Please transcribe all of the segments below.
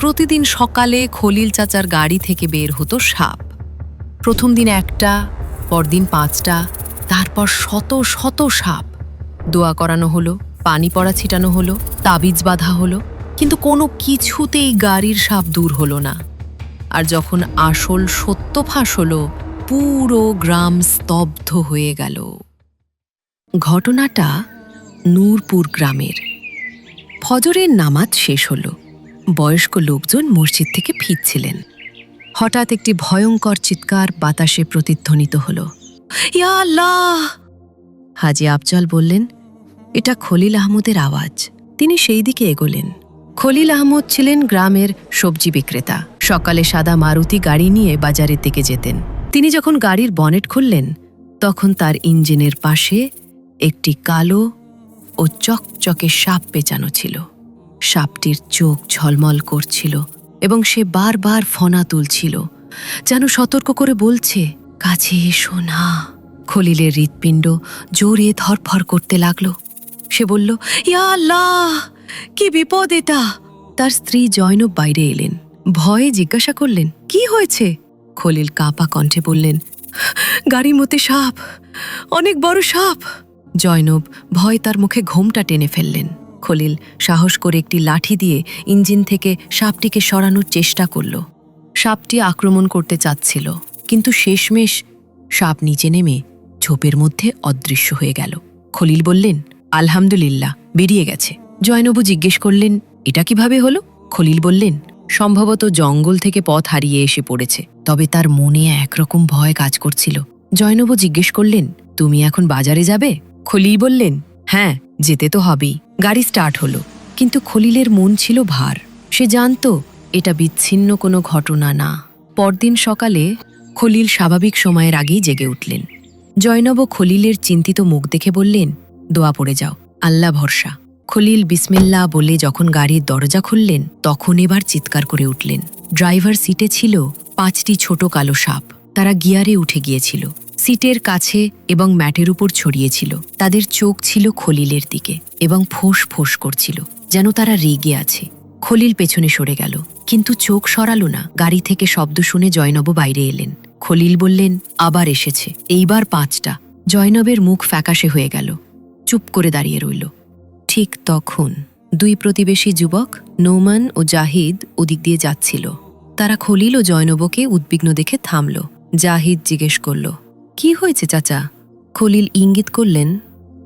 প্রতিদিন সকালে খলিল চাচার গাড়ি থেকে বের হতো সাপ। প্রথম দিন একটা, পরদিন পাঁচটা, তারপর শত শত সাপ। দোয়া করানো হলো, পানি পড়া ছিটানো হলো, তাবিজ বাঁধা হলো, কিন্তু কোনো কিছুতেই গাড়ির সাপ দূর হলো না। আর যখন আসল সত্য ফাঁস হলো, পুরো গ্রাম স্তব্ধ হয়ে গেল। ঘটনাটা নূরপুর গ্রামের। ফজরের নামাজ শেষ হলো। বয়স্ক লোকজন মসজিদ থেকে ফিরছিলেন। হঠাৎ একটি ভয়ঙ্কর চিৎকার বাতাসে প্রতিধ্বনিত হল। ইয়া হাজি আফজল বললেন, এটা খলিল আহমদের আওয়াজ। তিনি সেই দিকে এগোলেন। খলিল আহমদ ছিলেন গ্রামের সবজি বিক্রেতা। সকালে সাদা মারুতি গাড়ি নিয়ে বাজারের দিকে যেতেন। তিনি যখন গাড়ির বনেট খুললেন, তখন তার ইঞ্জিনের পাশে একটি কালো ও চকচকে সাপ পেঁচানো ছিল। সাপটির চোখ ঝলমল করছিল এবং সে বারবার ফনা তুলছিল, যেন সতর্ক করে বলছে, কাছে এসো না। খলিলের হৃৎপিণ্ড জোরে ধরফর করতে লাগল। সে বলল, ইয়া আল্লাহ, কি বিপদ এটা? তার স্ত্রী জয়নব বাইরে এলেন, ভয়ে জিজ্ঞাসা করলেন, কি হয়েছে? খলিল কাপা কণ্ঠে বললেন, গাড়ি মতে সাপ, অনেক বড় সাপ। জয়নব ভয় তার মুখে ঘোমটা টেনে ফেললেন। খলিল সাহস করে একটি লাঠি দিয়ে ইঞ্জিন থেকে সাপটিকে সরানোর চেষ্টা করল। সাপটি আক্রমণ করতে চাচ্ছিল, কিন্তু শেষমেশ সাপ নিচে নেমে ঝোপের মধ্যে অদৃশ্য হয়ে গেল। খলিল বললেন, আলহামদুলিল্লাহ, বেরিয়ে গেছে। জয়নবু জিজ্ঞেস করলেন, এটা কীভাবে হলো? খলিল বললেন, সম্ভবত জঙ্গল থেকে পথ হারিয়ে এসে পড়েছে, তবে তার মনে একরকম ভয় কাজ করছিল। জয়নবু জিজ্ঞেস করলেন, তুমি এখন বাজারে যাবে? খলিল বললেন হ্যাঁ যেতে তো হবেই। গাড়ি স্টার্ট হলো, কিন্তু খলিলের মন ছিল ভার। সে জানত এটা বিচ্ছিন্ন কোনো ঘটনা না। পরদিন সকালে খলিল স্বাভাবিক সময়ের আগেই জেগে উঠলেন। জয়নব খলিলের চিন্তিত মুখ দেখে বললেন, দোয়া পড়ে যাও, আল্লাহ ভরসা। খলিল বিসমিল্লা বলে যখন গাড়ির দরজা খুললেন, তখন এবার চিৎকার করে উঠলেন। ড্রাইভার সিটে ছিল পাঁচটি ছোট কালো সাপ। তারা গিয়ারে উঠে গিয়েছিল। সিটের কাছে এবং ম্যাটের উপর ছড়িয়েছিল তাদের চোখ ছিল খলিলের দিকে এবং ফোঁস ফোঁস করছিল, যেন তারা রেগে আছে। খলিল পেছনে সরে গেল, কিন্তু চোখ সরালো না। গাড়ি থেকে শব্দ শুনে জয়নব বাইরে এলেন। খলিল বললেন, আবার এসেছে। এইবার পাঁচটা। জয়নবের মুখ ফ্যাকাশে হয়ে গেল, চুপ করে দাঁড়িয়ে রইল। ঠিক তখন দুই প্রতিবেশী যুবক, নৌমান ও জাহিদ, ওদিক দিয়ে যাচ্ছিল। তারা খলিল ও জয়নবকে উদ্বিগ্ন দেখে থামল। জাহিদ জিজ্ঞেস করল কি হয়েছে, চাচা? খলিল ইঙ্গিত করলেন,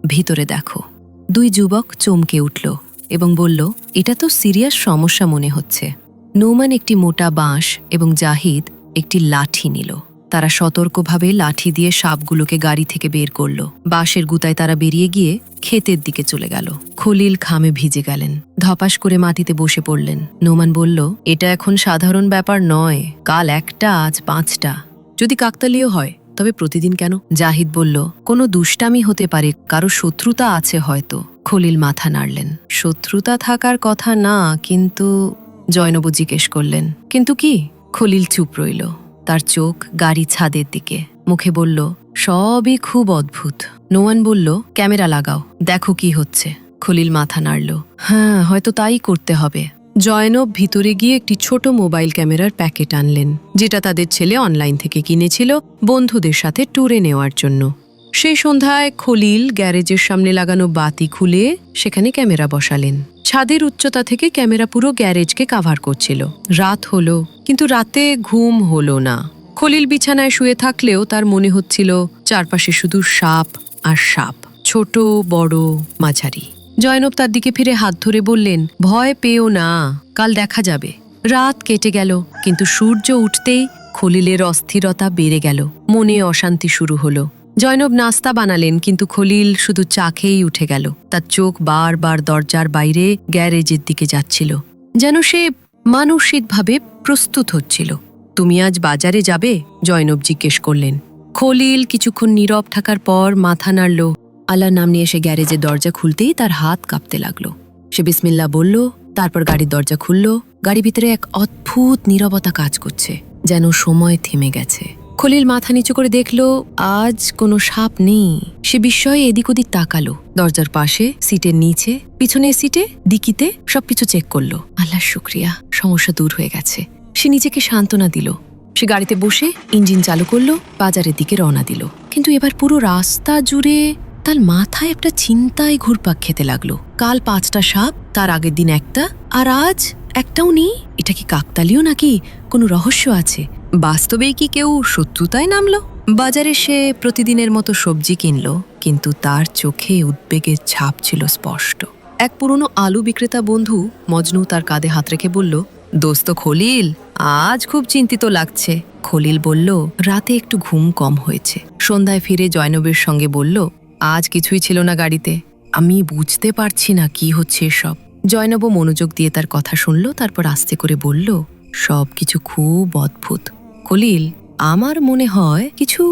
ভিতরে দেখো। দুই যুবক চমকে উঠল এবং বলল, এটা তো সিরিয়াস সমস্যা মনে হচ্ছে। নৌমান একটি মোটা বাঁশ এবং জাহিদ একটি লাঠি নিল। তারা সতর্কভাবে লাঠি দিয়ে সাপগুলোকে গাড়ি থেকে বের করল। বাঁশের গুতায় তারা বেরিয়ে গিয়ে ক্ষেতের দিকে চলে গেল। খলিল খামে ভিজে গেলেন, ধপাস করে মাটিতে বসে পড়লেন। নোমান বলল, এটা এখন সাধারণ ব্যাপার নয়, কাল একটা, আজ পাঁচটা। যদি কাকতালীয় হয় তবে প্রতিদিন কেন? জাহিদ বলল, কোনো দুষ্টামি হতে পারে, কারও শত্রুতা আছে হয়তো। খলিল মাথা নাড়লেন। শত্রুতা থাকার কথা না, কিন্তু জয়নব জিজ্ঞেস করলেন, কিন্তু কি? খলিল চুপ রইল, তার চোখ গাড়ি ছাদের দিকে। মুখে বলল, সবই খুব অদ্ভুত। নোয়ান বলল, ক্যামেরা লাগাও, দেখো কি হচ্ছে। খলিল মাথা নাড়ল হ্যাঁ হয়তো তাই করতে হবে। জয়নব ভিতরে গিয়ে একটি ছোট মোবাইল ক্যামেরার প্যাকেট আনলেন, যেটা তাদের ছেলে অনলাইন থেকে কিনেছিল বন্ধুদের সাথে ট্যুরে নেওয়ার জন্য। সেই সন্ধ্যায় খলিল গ্যারেজের সামনে লাগানো বাতি খুলে সেখানে ক্যামেরা বসালেন। ছাদের উচ্চতা থেকে ক্যামেরা পুরো গ্যারেজকে কাভার করছিল। রাত হলো, কিন্তু রাতে ঘুম হলো না। খলিল বিছানায় শুয়ে থাকলেও তার মনে হচ্ছিল, চারপাশে শুধু সাপ আর সাপ, ছোট, বড়, মাঝারি। জয়নব তার দিকে ফিরে হাত ধরে বললেন, ভয় পেও না, কাল দেখা যাবে। রাত কেটে গেল, কিন্তু সূর্য উঠতেই খলিলের অস্থিরতা বেড়ে গেল, মনে অশান্তি শুরু হলো। জয়নব নাস্তা বানালেন, কিন্তু খলিল শুধু চা খেয়েই উঠে গেল। তার চোখ বারবার দরজার বাইরে গ্যারেজের দিকে যাচ্ছিল। যেন সে মানসিকভাবে প্রস্তুত হচ্ছিল। তুমি আজ বাজারে যাবে? জয়নব জিজ্ঞেস করলেন। খলিল কিছুক্ষণ নীরব থাকার পর মাথা নাড়ল আল্লাহ নাম নিয়ে সে গ্যারেজের দরজা খুলতেই তার হাত কাঁপতে লাগল। সে বিসমিল্লা বলল, তারপর গাড়ির দরজা খুলল। গাড়ি ভিতরে এক অদ্ভুত নীরবতা কাজ করছে, যেন সময় থেমে গেছে। খলিল মাথা নিচু করে দেখল, আজ কোনো সাপ নেই। সে বিস্ময়ে এদিক ওদিক তাকালো। দরজার পাশে, সিটের নিচে পিছনে সিটে দিকিতে সবকিছু চেক করল। আল্লাহ শুক্রিয়া, সমস্যা দূর হয়ে গেছে। সে নিজেকে সান্ত্বনা দিল। সে গাড়িতে বসে ইঞ্জিন চালু করল, বাজারের দিকে রওনা দিল। কিন্তু এবার পুরো রাস্তা জুড়ে তার মাথায় একটা চিন্তায় ঘুরপাক খেতে লাগল। কাল পাঁচটা সাপ, তার আগের দিন একটা, আর আজ একটাও নেই। এটা কি কাকতালীয় নাকি কোনো রহস্য আছে? বাস্তবে কি কেউ শত্রুতায় নামলো? বাজারে সে প্রতিদিনের মতো সবজি কিনলো, কিন্তু তার চোখে উদ্বেগের ছাপ ছিল স্পষ্ট। এক পুরনো আলু বিক্রেতা বন্ধু মজনু তার কাঁধে হাত রেখে বলল, দোস্ত খলিল, আজ খুব চিন্তিত লাগছে। খলিল বলল, রাতে একটু ঘুম কম হয়েছে। সন্ধ্যায় ফিরে জয়নবের সঙ্গে বলল আজ কিছুই ছিল না গাড়িতে। আমি বুঝতে পারছি না কি হচ্ছে এসব। জয়নবও মনোযোগ দিয়ে তার কথা শুনল, তারপর আস্তে করে বলল সব কিছু খুব অদ্ভুত। খলিল, আমার মনে হয় কিছু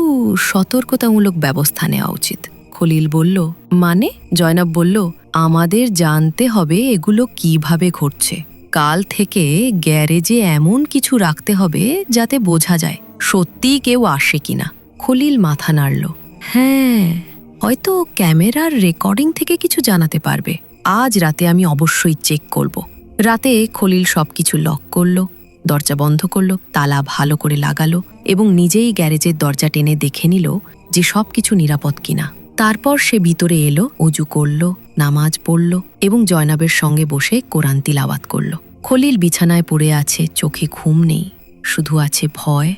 সতর্কতামূলক ব্যবস্থা নেওয়া উচিত। খলিল বলল মানে? জয়নব বলল, আমাদের জানতে হবে এগুলো কীভাবে ঘটছে। কাল থেকে গ্যারেজে এমন কিছু রাখতে হবে যাতে বোঝা যায় সত্যিই কেউ আসে কিনা। খলিল মাথা নাড়ল হ্যাঁ হয়তো ক্যামেরার রেকর্ডিং থেকে কিছু জানাতে পারবে। আজ রাতে আমি অবশ্যই চেক করব। রাতে খলিল সবকিছু লক করল, দরজা বন্ধ করল, তালা ভালো করে লাগালো এবং নিজেই গ্যারেজের দরজা টেনে দেখে নিল যে সবকিছু নিরাপদ কিনা। তারপর সে ভিতরে এলো অজু করল, নামাজ পড়ল এবং জয়নাবের সঙ্গে বসে কোরআন তিলাওয়াত করল। খলিল বিছানায় পড়ে আছে, চোখে ঘুম নেই, শুধু আছে ভয়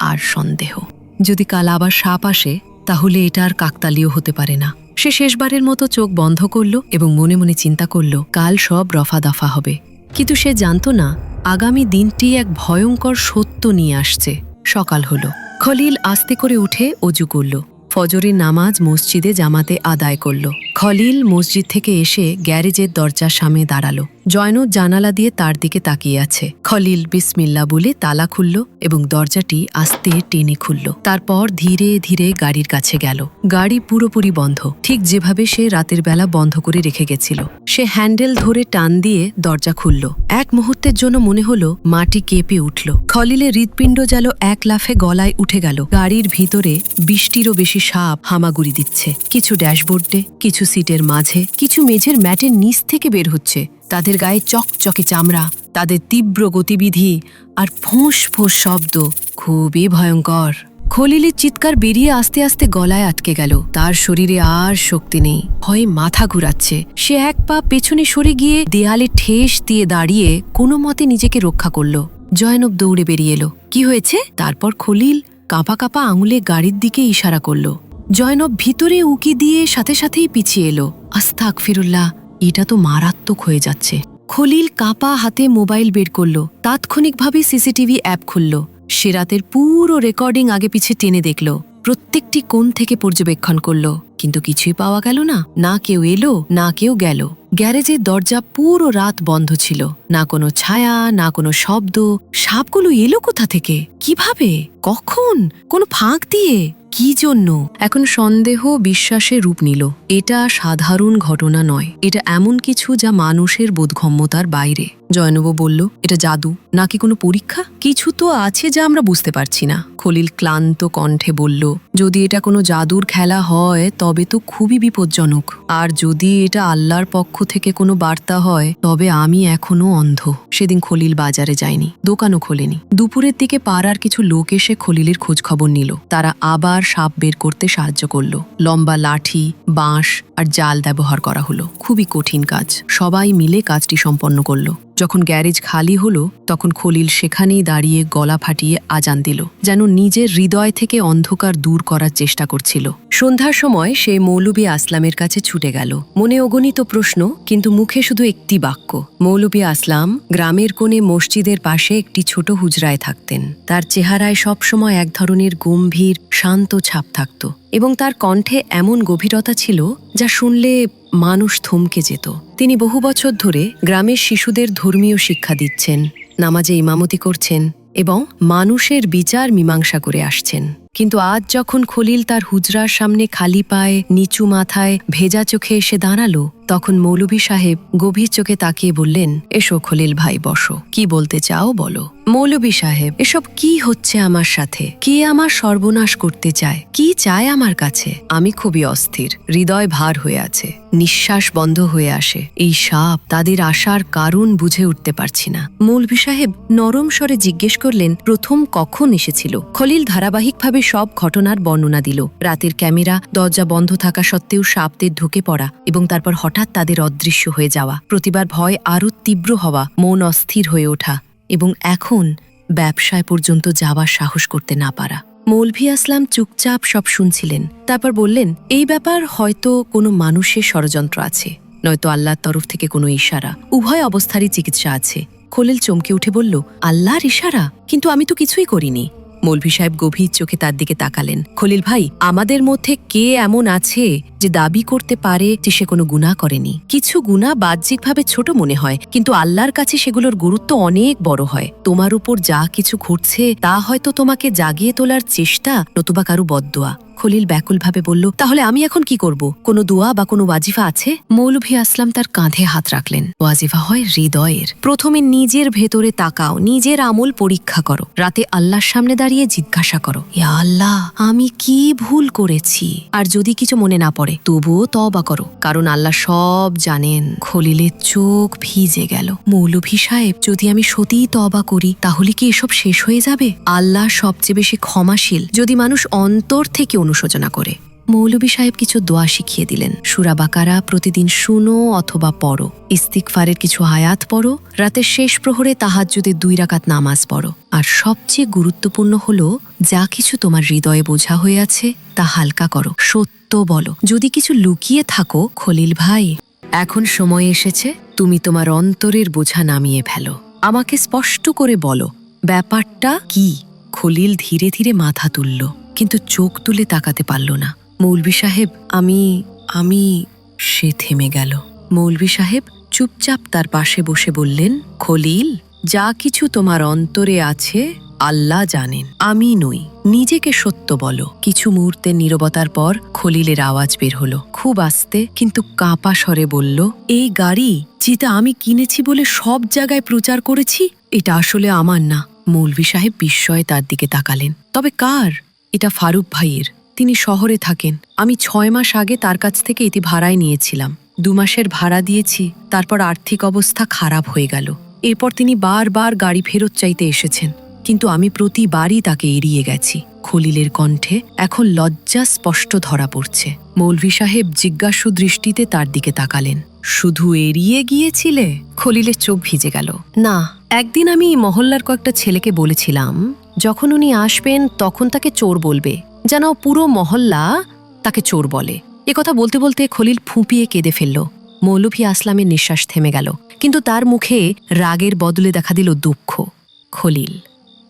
আর সন্দেহ। যদি কাল আবার সাপ আসে তাহলে এটা আর কাকতালীয় হতে পারে না। সে শেষবারের মতো চোখ বন্ধ করল এবং মনে মনে চিন্তা করল, কাল সব রফা দফা হবে। কিন্তু সে জানত না, আগামী দিনটি এক ভয়ঙ্কর সত্য নিয়ে আসছে। সকাল হল। খলিল আস্তে করে উঠে অজু করল। ফজরের নামাজ মসজিদে জামাতে আদায় করল। খলিল মসজিদ থেকে এসে গ্যারেজের দরজার সামনে দাঁড়াল। জয়নুর জানালা দিয়ে তার দিকে তাকিয়ে আছে। খলিল বিসমিল্লা বলে তালা খুলল এবং দরজাটি আস্তে টেনে খুলল। তারপর ধীরে ধীরে গাড়ির কাছে গেল। গাড়ি পুরোপুরি বন্ধ। ঠিক যেভাবে সে রাতের বেলা বন্ধ করে রেখে গেছিল। সে হ্যান্ডেল ধরে টান দিয়ে দরজা খুলল। এক মুহূর্তের জন্য মনে হলো মাটি কেঁপে উঠল। খলিলের হৃৎপিণ্ড যেন এক লাফে গলায় উঠে গেল। গাড়ির ভিতরে বৃষ্টিরও বেশি সাপ হামাগুড়ি দিচ্ছে। কিছু ড্যাশবোর্ডে, কিছু সিটের মাঝে, কিছু মেঝের ম্যাটের নিচ থেকে বের হচ্ছে। তাদের গায়ে চকচকে চামড়া, তাদের তীব্র গতিবিধি আর ফোঁস ফোঁস শব্দ খুবই ভয়ঙ্কর। খলিলের চিৎকার বেরিয়ে আস্তে আস্তে গলায় আটকে গেল। তার শরীরে আর শক্তি নেই। ভয়ে মাথা ঘুরাচ্ছে। সে এক পা পেছনে সরে গিয়ে দেয়ালে ঠেস দিয়ে দাঁড়িয়ে কোনো মতে নিজেকে রক্ষা করল। জয়নব দৌড়ে বেরিয়ে এলো। কি হয়েছে? তারপর খলিল কাঁপা কাঁপা আঙুলে গাড়ির দিকে ইশারা করল। জয়নব ভিতরে উকি দিয়ে সাথে সাথেই পিছিয়ে এলো। আস্তাক ফিরুল্লাহ এটা তো মারাত্মক হয়ে যাচ্ছে। খলিল কাঁপা হাতে মোবাইল বের করল, তাৎক্ষণিকভাবে সিসিটিভি অ্যাপ খুলল। সে রাতের পুরো রেকর্ডিং আগে পিছে টেনে দেখল, প্রত্যেকটি কোণ থেকে পর্যবেক্ষণ করল। কিন্তু কিছুই পাওয়া গেল না না কেউ এলো, না কেউ গেল। গ্যারেজের দরজা পুরো রাত বন্ধ ছিল। না কোনো ছায়া, না কোনো শব্দ। সাপগুলো এলো কোথা থেকে? কীভাবে? কখন? কোনো ফাঁক দিয়ে? কি জন্য? এখন সন্দেহ বিশ্বাসে রূপ নিল। এটা সাধারণ ঘটনা নয়। এটা এমন কিছু যা মানুষের বোধগম্যতার বাইরে। জয়নব বলল, এটা জাদু, নাকি কোনো পরীক্ষা? কিছু তো আছে যা আমরা বুঝতে পারছি না, খলিল ক্লান্ত কণ্ঠে বলল। যদি এটা কোনো জাদুর খেলা হয়, তবে তো খুবই বিপজ্জনক। আর যদি এটা আল্লাহর পক্ষ থেকে কোনো বার্তা হয়, তবে আমি এখনও অন্ধ। সেদিন খলিল বাজারে যায়নি, দোকানও খোলেনি। দুপুরের দিকে পাড়ার কিছু লোক এসে খলিলের খোঁজখবর নিল। তারা আবার সাপ বের করতে সাহায্য করল। লম্বা লাঠি, বাঁশ আর জাল ব্যবহার করা হলো। খুবই কঠিন কাজ। সবাই মিলে কাজটি সম্পন্ন করল। যখন গ্যারেজ খালি হলো, তখন খলিল সেখানেই দাঁড়িয়ে গলা ফাটিয়ে আজান দিল, যেন নিজের হৃদয় থেকে অন্ধকার দূর করার চেষ্টা করছিল। সন্ধ্যার সময় সে মৌলবী আসলামের কাছে ছুটে গেল। মনে অগণিত প্রশ্ন, কিন্তু মুখে শুধু একটি বাক্য, মৌলবী আসলাম, গ্রামের কোণে মসজিদের পাশে একটি ছোট হুজরায় থাকতেন। তার চেহারায় সবসময় এক ধরনের গম্ভীর, শান্ত ছাপ থাকত। এবং তার কণ্ঠে এমন গভীরতা ছিল যা শুনলে মানুষ থমকে যেত। তিনি বহু বছর ধরে গ্রামের শিশুদের ধর্মীয় শিক্ষা দিচ্ছেন, নামাজে ইমামতি করছেন এবং মানুষের বিচার মীমাংসা করে আসছেন। কিন্তু আজ যখন খলিল তার হুজরার সামনে খালি পায়ে, নিচু মাথায়, ভেজা চোখে এসে দাঁড়াল, তখন মৌলভী সাহেব গভীর চোখে তাকিয়ে বললেন, এসো খলিল ভাই, বসো। কি বলতে চাও বলো? মৌলভী সাহেব, এসব কি হচ্ছে আমার সাথে? কে আমার সর্বনাশ করতে চায়? কি চায় আমার কাছে? আমি খুবই অস্থির, হৃদয় ভার হয়ে আছে, নিঃশ্বাস বন্ধ হয়ে আসে। এই সাপ তাদের আশার কারণ বুঝে উঠতে পারছি না। মৌলভী সাহেব নরম স্বরে জিজ্ঞেস করলেন, প্রথম কখন এসেছিল? খলিল ধারাবাহিকভাবে সব ঘটনার বর্ণনা দিল? রাতের ক্যামেরা, দরজা বন্ধ থাকা সত্ত্বেও সাপদের ঢুকে পড়া এবং তারপর হঠাৎ তাদের অদৃশ্য হয়ে যাওয়া। প্রতিবার ভয় আরও তীব্র হওয়া, মন অস্থির হয়ে ওঠা এবং এখন ব্যবসায় পর্যন্ত যাওয়ার সাহস করতে না পারা। মৌলভী আসলাম চুপচাপ সব শুনছিলেন। তারপর বললেন, এই ব্যাপার হয়তো কোনো মানুষের ষড়যন্ত্র আছে। নয়তো আল্লাহর তরফ থেকে কোনো ইশারা। উভয় অবস্থারই চিকিৎসা আছে। খলিল চমকে উঠে বলল, আল্লাহর ইশারা? কিন্তু আমি তো কিছুই করিনি। মৌলভী সাহেব গভীর চোখে তার দিকে তাকালেন। খলিল ভাই আমাদের মধ্যে কে এমন আছে যে দাবি করতে পারে যে সে কোনো গুণা করেনি। কিছু গুণা বাহ্যিকভাবে ছোট মনে হয়, কিন্তু আল্লাহর কাছে সেগুলোর গুরুত্ব অনেক বড় হয়। তোমার উপর যা কিছু ঘটছে, তা হয়তো তোমাকে জাগিয়ে তোলার চেষ্টা নতুবা কারু বদদোয়া। খলিল ব্যাকুলভাবে বলল, তাহলে আমি এখন কি করব? কোনো দোয়া বা কোনো ওয়াজিফা আছে? মৌলভী আসলাম তার কাঁধে হাত রাখলেন। ওয়াজিফা হয় হৃদয়ের। প্রথমে নিজের ভেতরে তাকাও, নিজের আমল পরীক্ষা করো। রাতে আল্লাহর সামনে দাঁড়িয়ে জিজ্ঞাসা করো, ইয়া আল্লাহ, আমি কি ভুল করেছি? আর যদি কিছু মনে না পড়ে তবুও তবা করো, কারণ আল্লাহ সব জানেন। খলিলের চোখ ভিজে গেল। মৌলভী সাহেব, যদি আমি সত্যিই তবা করি, তাহলে কি এসব শেষ হয়ে যাবে? আল্লাহ সবচেয়ে বেশি ক্ষমাশীল, যদি মানুষ অন্তর থেকে অনুশোচনা করে। মৌলভী সাহেব কিছু দোয়া শিখিয়ে দিলেন। সুরা বাকারা প্রতিদিন শুনো অথবা পড়ো। ইস্তিকফারের কিছু আয়াত পড়ো। রাতের শেষ প্রহরে তাহাজ্জুদে দুই রাকাত নামাজ পড়ো। আর সবচেয়ে গুরুত্বপূর্ণ হলো, যা কিছু তোমার হৃদয়ে বোঝা হয়ে আছে, তা হালকা করো। সত্য বলো। যদি কিছু লুকিয়ে থাকো, খলিল ভাই, এখন সময় এসেছে, তুমি তোমার অন্তরের বোঝা নামিয়ে ফেলো। আমাকে স্পষ্ট করে বলো, ব্যাপারটা কি? খলিল ধীরে ধীরে মাথা তুলল, কিন্তু চোখ তুলে তাকাতে পারল না। মৌলভী সাহেব, আমি আমি, সে থেমে গেল। মৌলভী সাহেব চুপচাপ তার পাশে বসে বললেন, খলিল, যা কিছু তোমার অন্তরে আছে, আল্লাহ জানেন, আমি নই, নিজেকে সত্য বলো। কিছু মুহূর্তের নীরবতার পর খলিলের আওয়াজ বের হলো, খুব আস্তে, কিন্তু কাঁপা স্বরে বলল, এই গাড়ি, যেটা আমি কিনেছি বলে সব জায়গায় প্রচার করেছি, এটা আসলে আমার না। মৌলভী সাহেব বিস্ময়ে তার দিকে তাকালেন, তবে কার? এটা ফারুক ভাইয়ের। তিনি শহরে থাকেন। আমি ছয় মাস আগে তার কাছ থেকে এটি ভাড়ায় নিয়েছিলাম। দু মাসের ভাড়া দিয়েছি, তারপর আর্থিক অবস্থা খারাপ হয়ে গেল। এরপর তিনি বারবার গাড়ি ফেরত চাইতে এসেছেন। কিন্তু আমি প্রতিবারই তাকে এড়িয়ে গেছি। খলিলের কণ্ঠে এখন লজ্জা স্পষ্ট ধরা পড়ছে। মৌলভী সাহেব জিজ্ঞাসু দৃষ্টিতে তার দিকে তাকালেন। শুধু এড়িয়ে গিয়েছিলে? খলিলের চোখ ভিজে গেল। না, একদিন আমি মহল্লার কয়েকটা ছেলেকে বলেছিলাম, যখন উনি আসবেন তখন তাকে চোর বলবে। যেন পুরো মহল্লা তাকে চোর বলে। কথা বলতে বলতে খলিল ফুঁপিয়ে কেঁদে ফেলল। মৌলভী আসলামের নিঃশ্বাস থেমে গেল। কিন্তু তার মুখে রাগের বদলে দেখা দিল দুঃখ। খলিল,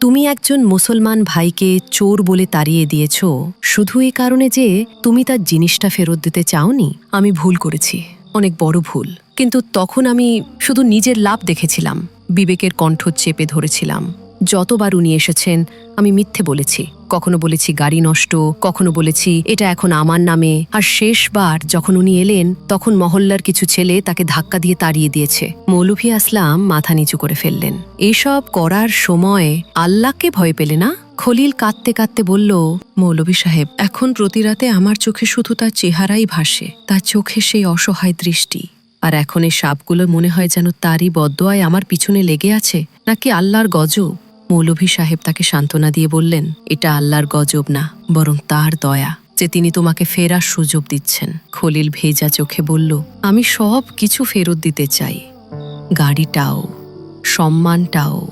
তুমি একজন মুসলমান ভাইকে চোর বলে তাড়িয়ে দিয়েছ। শুধু এ কারণে যে তুমি তার জিনিসটা ফেরত দিতে চাওনি? আমি ভুল করেছি। অনেক বড় ভুল। কিন্তু তখন আমি শুধু নিজের লাভ দেখেছিলাম। বিবেকের কণ্ঠ চেপে ধরেছিলাম। যতবার উনি এসেছেন, আমি মিথ্যে বলেছি। কখনো বলেছি গাড়ি নষ্ট, কখনো বলেছি এটা এখন আমার নামে। আর শেষবার যখন উনি এলেন, তখন মহল্লার কিছু ছেলে তাকে ধাক্কা দিয়ে তাড়িয়ে দিয়েছে। মৌলভী আসলাম মাথা নিচু করে ফেললেন। এসব করার সময় আল্লাহকে ভয় পেলে না? খলিল কাঁদতে কাঁদতে বলল, মৌলভী সাহেব, এখন প্রতি রাতে আমার চোখে শুধু তার চেহারাই ভাসে। তার চোখে সেই অসহায় দৃষ্টি। আর এখন এই সাপগুলো মনে হয় যেন তারই বদোয়ায় আমার পিছনে লেগে আছে, নাকি আল্লাহর গজব? মৌলভী সাহেব তাকে সান্ত্বনা দিয়ে বললেন, এটা আল্লাহর গজব না, বরং তার দয়া, যে তিনি তোমাকে ফেরার সুযোগ দিচ্ছেন। খলিল ভেজা চোখে বলল, আমি সব কিছু ফেরত দিতে চাই। গাড়িটাও, সম্মানটাও,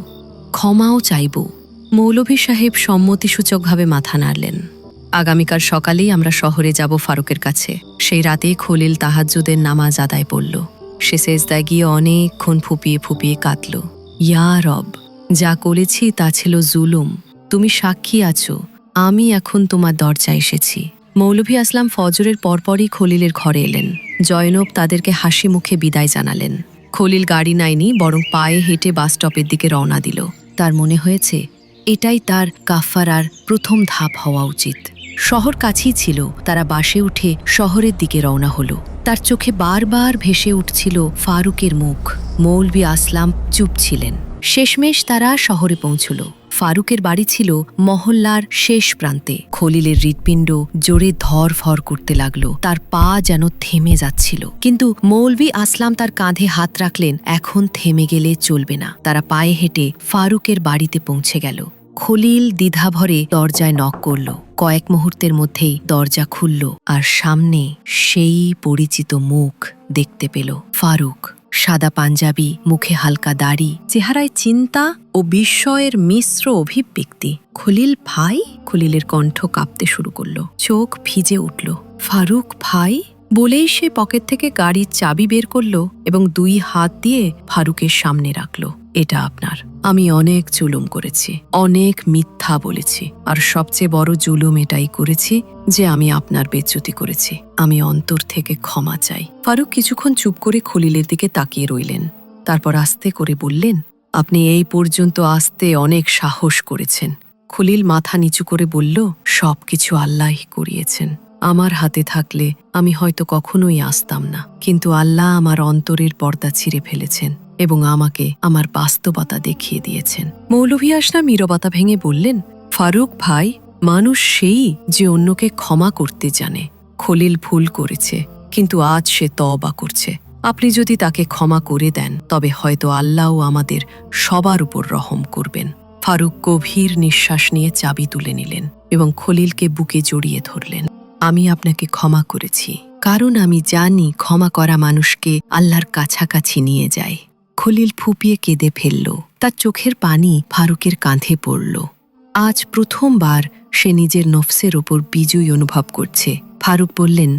ক্ষমাও চাইব। মৌলভী সাহেব সম্মতিসূচকভাবে মাথা নাড়লেন। আগামীকাল সকালেই আমরা শহরে যাব ফারুকের কাছে। সেই রাতে খলিল তাহাজ্জুদের নামাজ আদায় পড়ল। সে সেজদায় গিয়ে অনেকক্ষণ ফুপিয়ে ফুপিয়ে কাঁদল। ইয়া রব যা করেছি তা ছিল জুলুম। তুমি সাক্ষী আছো। আমি এখন তোমার দরজা এসেছি। মৌলভী আসলাম ফজরের পরপরই খলিলের ঘরে এলেন। জয়নব তাদেরকে হাসি মুখে বিদায় জানালেন। খলিল গাড়ি নাইনি বরং পায়ে হেঁটে বাস স্টপের দিকে রওনা দিল। তার মনে হয়েছে, এটাই তার কাফারার প্রথম ধাপ হওয়া উচিত। শহর কাছেই ছিল, তারা বাসে উঠে শহরের দিকে রওনা হলো। তার চোখে বারবার ভেসে উঠছিল ফারুকের মুখ। মৌলভী আসলাম চুপ ছিলেন। শেষমেশ তারা শহরে পৌঁছল। ফারুকের বাড়ি ছিল মহল্লার শেষ প্রান্তে। খলিলের হৃৎপিণ্ড জোরে ধর ফর করতে লাগল। তার পা যেন থেমে যাচ্ছিল। কিন্তু মৌলভী আসলাম তার কাঁধে হাত রাখলেন, এখন থেমে গেলে চলবে না। তারা পায়ে হেঁটে ফারুকের বাড়িতে পৌঁছে গেল। খলিল দ্বিধাভরে দরজায় নক করল। কয়েক মুহূর্তের মধ্যেই দরজা খুলল আর সামনে সেই পরিচিত মুখ দেখতে পেল ফারুক। সাদা পাঞ্জাবি, মুখে হালকা দাড়ি, চেহারায় চিন্তা ও বিস্ময়ের মিশ্র অভিব্যক্তি। খলিল ভাই খলিলের কণ্ঠ কাঁপতে শুরু করল। চোখ ভিজে উঠল। ফারুক ভাই বলেই সে পকেট থেকে গাড়ির চাবি বের করল এবং দুই হাত দিয়ে ফারুকের সামনে রাখল। এটা আপনার। আমি অনেক জুলুম করেছি, অনেক মিথ্যা বলেছি, আর সবচেয়ে বড় জুলুম এটাই করেছি যে আমি আপনার বেচ্যুতি করেছি। আমি অন্তর থেকে ক্ষমা চাই। ফারুক কিছুক্ষণ চুপ করে খলিলের দিকে তাকিয়ে রইলেন। তারপর আস্তে করে বললেন, আপনি এই পর্যন্ত আসতে অনেক সাহস করেছেন। খলিল মাথা নিচু করে বলল সব কিছু আল্লাহই করিয়েছেন। আমার হাতে থাকলে আমি হয়তো কখনোই আসতাম না। কিন্তু আল্লাহ আমার অন্তরের পর্দা ছিঁড়ে ফেলেছেন এবং আমাকে আমার বাস্তবতা দেখিয়ে দিয়েছেন। মৌলভী আসনা নীরবতা ভেঙে বললেন, ফারুক ভাই, মানুষ সেই যে অন্যকে ক্ষমা করতে জানে, খলিল ভুল করেছে, কিন্তু আজ সে তওবা করছে। আপনি যদি তাকে ক্ষমা করে দেন, তবে হয়তো আল্লাহও আমাদের সবার উপর রহম করবেন। ফারুক গভীর নিঃশ্বাস নিয়ে চাবি তুলে নিলেন এবং খলিলকে বুকে জড়িয়ে ধরলেন। আমি আপনাকে ক্ষমা করেছি, কারণ আমি জানি ক্ষমা করা মানুষকে আল্লাহর কাছাকাছি নিয়ে যায়। খলিল ফুপিয়ে কেঁদে ফেলল, তার চোখের পানি ফারুকের কাঁধে পড়ল। আজ প্রথমবার সে নিজের নফসের ওপর বিজয়ী অনুভব করছে। ফারুক বললেন,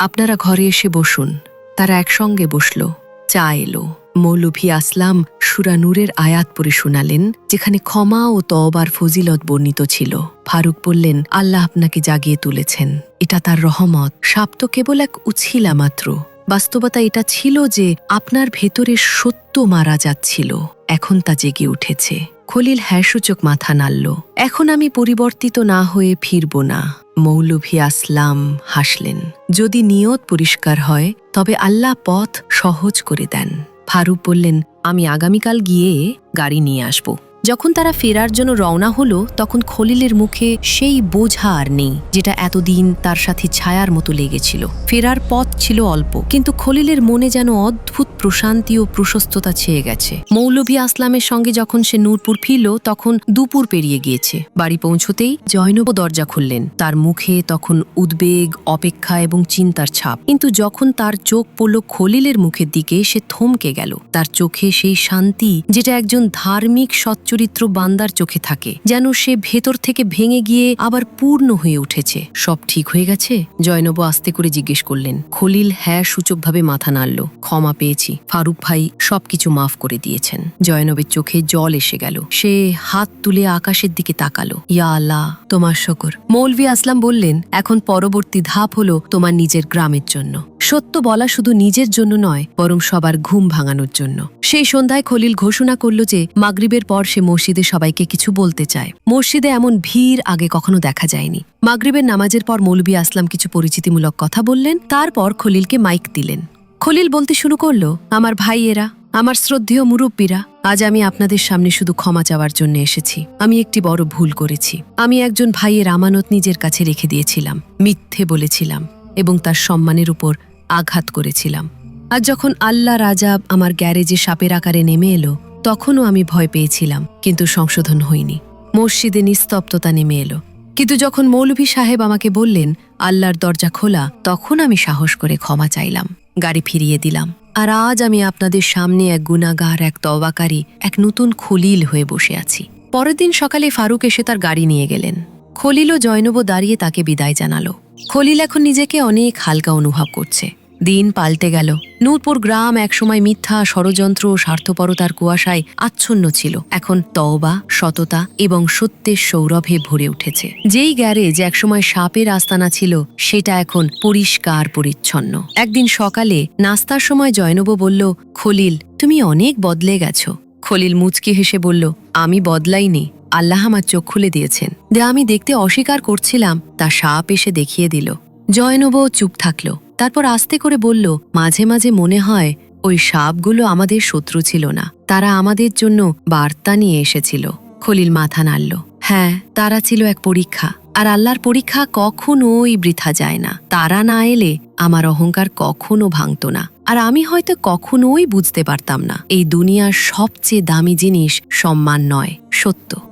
আপনারা ঘরে এসে বসুন। তারা একসঙ্গে বসল, চা এলো। মৌলভী আসলাম সুরানুরের আয়াত পড়ে শোনালেন, যেখানে ক্ষমা ও তওবার ফজিলত বর্ণিত ছিল। ফারুক বললেন, আল্লাহ আপনাকে জাগিয়ে তুলেছেন। এটা তার রহমত। সাপ তো কেবল এক উছিলা মাত্র। বাস্তবতা এটা ছিল যে আপনার ভেতরে সত্য মারা যাচ্ছিল। এখন তা জেগে উঠেছে। খলিল হ্যাঁসূচক মাথা নাড়ল, এখন আমি পরিবর্তিত না হয়ে ফিরব না। মৌলভী আসলাম হাসলেন, যদি নিয়ত পরিষ্কার হয়, তবে আল্লাহ পথ সহজ করে দেন। ফারুক বললেন আমি আগামীকাল গিয়ে গাড়ি নিয়ে আসব। যখন তারা ফেরার জন্য রওনা হলো, তখন খলিলের মুখে সেই বোঝা আর নেই, যেটা এতদিন তার সাথে ছায়ার মতো লেগেছিল। ফেরার পথ ছিল অল্প, কিন্তু খলিলের মনে যেন অদ্ভুত প্রশান্তি ও প্রশস্ততা ছেয়ে গেছে। মৌলভী আসলামের সঙ্গে যখন সে নূরপুর ফিরল, তখন দুপুর পেরিয়ে গিয়েছে। বাড়ি পৌঁছতেই জয়নব দরজা খুললেন। তার মুখে তখন উদ্বেগ, অপেক্ষা এবং চিন্তার ছাপ। কিন্তু যখন তার চোখ পড়ল খলিলের মুখের দিকে, সে থমকে গেল। তার চোখে সেই শান্তি, যেটা একজন ধার্মিক সচ্চরিত্র বান্দার চোখে থাকে, যেন সে ভেতর থেকে ভেঙে গিয়ে আবার পূর্ণ হয়ে উঠেছে। সব ঠিক হয়ে গেছে? জয়নব আস্তে করে জিজ্ঞেস করলেন। খলিল হ্যাঁ সূচকভাবে মাথা নাড়ল। ক্ষমা পেয়েছি। ফারুক ভাই সবকিছু মাফ করে দিয়েছেন। জয়নবের চোখে জল এসে গেল। সে হাত তুলে আকাশের দিকে তাকালো। ইয়া আল্লাহ, তোমার শকর। মৌলভী আসলাম বললেন, এখন পরবর্তী ধাপ হলো তোমার নিজের গ্রামের জন্য। সত্য বলা শুধু নিজের জন্য নয়, বরং সবার ঘুম ভাঙানোর জন্য। সেই সন্ধ্যায় খলিল ঘোষণা করল যে, মাগরিবের পর সে মসজিদে সবাইকে কিছু বলতে চায়। মসজিদে এমন ভিড় আগে কখনো দেখা যায়নি। মাগরিবের নামাজের পর মৌলবী আসলাম কিছু পরিচিতিমূলক কথা বললেন, তারপর খলিলকে মাইক দিলেন। খলিল বলতে শুরু করল, আমার ভাইয়েরা, আমার শ্রদ্ধেয় মুরব্বীরা, আজ আমি আপনাদের সামনে শুধু ক্ষমা চাওয়ার জন্য এসেছি। আমি একটি বড় ভুল করেছি। আমি একজন ভাইয়ের আমানত নিজের কাছে রেখে দিয়েছিলাম, মিথ্যে বলেছিলাম এবং তার সম্মানের উপর আঘাত করেছিলাম। আর যখন আল্লাহ রাজাব আমার গ্যারেজে সাপের আকারে নেমে এলো, তখনও আমি ভয় পেয়েছিলাম, কিন্তু সংশোধন হইনি মসজিদে নিস্তব্ধতা নেমে এলো। কিন্তু যখন মৌলভী সাহেব আমাকে বললেন, আল্লাহর দরজা খোলা তখন আমি সাহস করে ক্ষমা চাইলাম, গাড়ি ফিরিয়ে দিলাম। আর আজ আমি আপনাদের সামনে এক গুণাগার এক তওবাকারী, এক নতুন খলিল হয়ে বসে আছি। পরের দিন সকালে ফারুক এসে তার গাড়ি নিয়ে গেলেন। খলিল ও জয়নব দাঁড়িয়ে তাকে বিদায় জানালো। খলিল এখন নিজেকে অনেক হালকা অনুভব করছে। দিন পাল্টে গেল। নূরপুর গ্রাম একসময় মিথ্যা, ষড়যন্ত্র, স্বার্থপরতার কুয়াশায় আচ্ছন্ন ছিল। এখন তওবা, সততা এবং সত্যের সৌরভে ভরে উঠেছে। যেই গ্যারেজ একসময় সাপের আস্তানা ছিল, সেটা এখন পরিষ্কার পরিচ্ছন্ন। একদিন সকালে নাস্তার সময় জয়নব বলল, খলিল, তুমি অনেক বদলে গেছো। খলিল মুচকি হেসে বলল, আমি বদলাইনি। আল্লাহ আমার চোখ খুলে দিয়েছেন। যা আমি দেখতে অস্বীকার করছিলাম, তা সাপ এসে দেখিয়ে দিল। জয়নব চুপ থাকল। তারপর আস্তে করে বলল, মাঝে মাঝে মনে হয় ওই সাপগুলো আমাদের শত্রু ছিল না। তারা আমাদের জন্য বার্তা নিয়ে এসেছিল। খলিল মাথা নাড়ল হ্যাঁ তারা ছিল এক পরীক্ষা। আর আল্লাহর পরীক্ষা কখনোই বৃথা যায় না। তারা না এলে আমার অহংকার কখনো ভাঙত না। আর আমি হয়তো কখনোই বুঝতে পারতাম না। এই দুনিয়ার সবচেয়ে দামি জিনিস সম্মান নয়, সত্য।